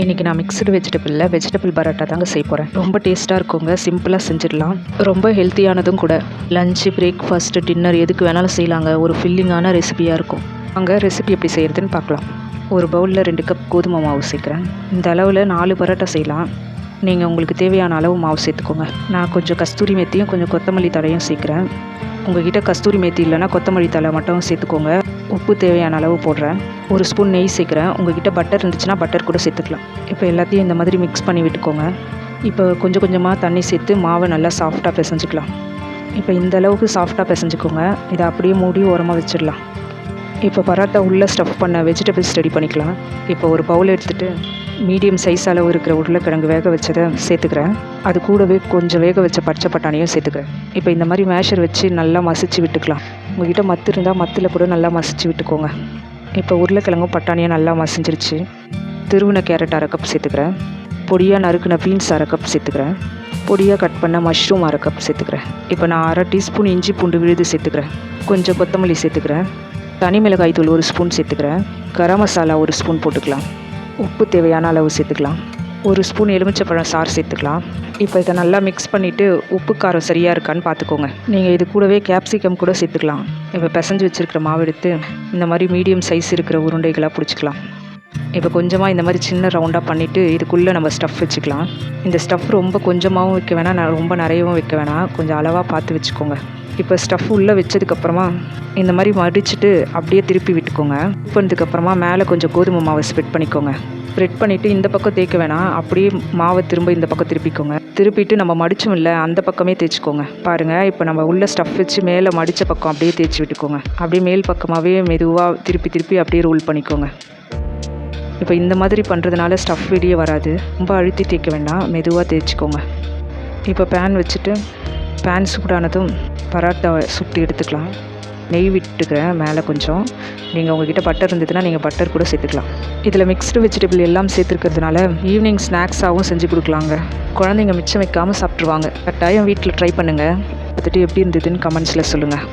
இன்றைக்கி நான் mixed வெஜிடபிளில் vegetable parotta தாங்க செய்ய போகிறேன் ரொம்ப டேஸ்ட்டாக இருக்குங்க. சிம்பிளாக செஞ்சிடலாம். ரொம்ப ஹெல்த்தியானதும் கூட. லஞ்சு பிரேக்ஃபாஸ்ட்டு டின்னர் எதுக்கு வேணாலும் செய்யலாங்க. ஒரு ஃபில்லிங்கான ரெசிபியாக இருக்கும். அங்கே ரெசிபி எப்படி செய்கிறதுன்னு பார்க்கலாம். ஒரு பவுலில் ரெண்டு கப் கோதுமை மாவு சேர்க்குறேன். இந்த அளவில் நாலு பரோட்டா செய்யலாம். நீங்கள் உங்களுக்கு தேவையான அளவு மாவு சேர்த்துக்கோங்க. நான் கொஞ்சம் கஸ்தூரி மெத்தியும் கொஞ்சம் கொத்தமல்லி தழையும் சேர்க்குறேன். உங்ககிட்ட கஸ்தூரி மேத்தி இல்லைன்னா கொத்தமல்லி தழை மட்டும் சேர்த்துக்கோங்க. உப்பு தேவையான அளவு போடுறேன். ஒரு ஸ்பூன் நெய் சேர்க்குறேன். உங்ககிட்ட பட்டர் இருந்துச்சுன்னா பட்டர் கூட சேர்த்துக்கலாம். இப்போ எல்லாத்தையும் இந்த மாதிரி மிக்ஸ் பண்ணி விட்டுக்கோங்க. இப்போ கொஞ்சம் கொஞ்சமாக தண்ணி சேர்த்து மாவை நல்லா சாஃப்டாக பிசைஞ்சிக்கலாம். இப்போ இந்த அளவுக்கு சாஃப்டாக பிசைஞ்சிக்கோங்க. இதை அப்படியே மூடி ஓரமாக வச்சிடலாம். இப்போ பரோட்டா உள்ளே ஸ்டஃப் பண்ண வெஜிடபிள்ஸ் ரெடி பண்ணிக்கலாம். இப்போ ஒரு பவுல் எடுத்துகிட்டு மீடியம் சைஸ் அளவு இருக்கிற உருளைக்கிழங்கு வேக வச்சதை சேர்த்துக்கிறேன். அது கூடவே கொஞ்சம் வேக வச்ச பச்சை பட்டாணியும் சேர்த்துக்கிறேன். இப்போ இந்த மாதிரி மேஷர் வச்சு நல்லா மசிச்சு விட்டுக்கலாம். உங்ககிட்ட மத்து இருந்தால் மத்தில் கூட நல்லா மசிச்சு விட்டுக்கோங்க. இப்போ உருளைக்கிழங்கும் பட்டாணியும் நல்லா மசிஞ்சிருச்சு. திருவின கேரட் அரை கப் சேர்த்துக்கிறேன். பொடியாக நறுக்கின பீன்ஸ் அரை கப் சேர்த்துக்கிறேன். பொடியாக கட் பண்ண மஷ்ரூம் அரை கப் சேர்த்துக்கிறேன். இப்போ நான் அரை டீஸ்பூன் இஞ்சி பூண்டு விழுது சேர்த்துக்கிறேன். கொஞ்சம் கொத்தமல்லி சேர்த்துக்கிறேன். தனி மிளகாய் தூள் ஒரு ஸ்பூன் சேர்த்துக்கிறேன். கரம் மசாலா ஒரு ஸ்பூன் போட்டுக்கலாம். உப்பு தேவையான அளவு சேர்த்துக்கலாம். ஒரு ஸ்பூன் எலுமிச்சப்பழம் சாறு சேர்த்துக்கலாம். இப்போ இதை நல்லா மிக்ஸ் பண்ணிவிட்டு உப்பு காரம் சரியாக இருக்கான்னு பார்த்துக்கோங்க. நீங்கள் இது கூடவே கேப்சிகம் கூட சேர்த்துக்கலாம். இப்போ பிசைஞ்சு வச்சுருக்கிற மாவு எடுத்து இந்த மாதிரி மீடியம் சைஸ் இருக்கிற உருண்டைகளாக பிடிச்சிக்கலாம். இப்போ கொஞ்சமாக இந்த மாதிரி சின்ன ரவுண்டாக பண்ணிவிட்டு இதுக்குள்ளே நம்ம ஸ்டஃப் வச்சுக்கலாம். இந்த ஸ்டஃப் ரொம்ப கொஞ்சமாகவும் வைக்க வேணாம் நான் ரொம்ப நிறையவும் வைக்க வேணாம். கொஞ்சம் அளவாக பார்த்து வச்சுக்கோங்க. இப்போ ஸ்டஃப் உள்ளே வச்சதுக்கப்புறமா இந்த மாதிரி மடிச்சுட்டு அப்படியே திருப்பி விட்டுக்கோங்க. பண்ணதுக்கப்புறமா மேலே கொஞ்சம் கோதுமை மாவை ஸ்ப்ரெட் பண்ணிக்கோங்க. ஸ்ப்ரெட் பண்ணிவிட்டு இந்த பக்கம் தேய்க்க வேணாம். அப்படியே மாவை திரும்ப இந்த பக்கம் திருப்பிக்கோங்க. திருப்பிட்டு நம்ம மடிச்சோம் இல்லை அந்த பக்கமே தேய்ச்சிக்கோங்க. பாருங்கள் இப்போ நம்ம உள்ள ஸ்டஃப் வச்சு மேலே மடித்த பக்கம் அப்படியே தேய்ச்சி விட்டுக்கோங்க. அப்படியே மேல் பக்கமாகவே மெதுவாக திருப்பி திருப்பி அப்படியே ரோல் பண்ணிக்கோங்க. இப்போ இந்த மாதிரி பண்ணுறதுனால ஸ்டஃப் வெளியே வராது. ரொம்ப அழுத்தி தேய்க்க வேண்டாம். மெதுவாக தேய்ச்சிக்கோங்க. இப்போ பேன் வச்சுட்டு பேன் சூடானதும் பராட்டா சுட்டு எடுத்துக்கலாம். நெய் விட்டுக்கிறேன் மேலே கொஞ்சம். நீங்கள் உங்ககிட்ட பட்டர் இருந்ததுன்னா நீங்கள் பட்டர் கூட சேர்த்துக்கலாம். இதில் மிக்ஸ்டு வெஜிடபிள் எல்லாம் சேர்த்துருக்கிறதுனால ஈவினிங் ஸ்நாக்ஸாகவும் செஞ்சு கொடுக்கலாங்க. குழந்தைங்க மிச்சம் வைக்காமல் சாப்பிட்ருவாங்க கட்டாயம் வீட்டில் ட்ரை பண்ணுங்கள் பார்த்துட்டு எப்படி இருந்ததுன்னு கமெண்ட்ஸில் சொல்லுங்கள்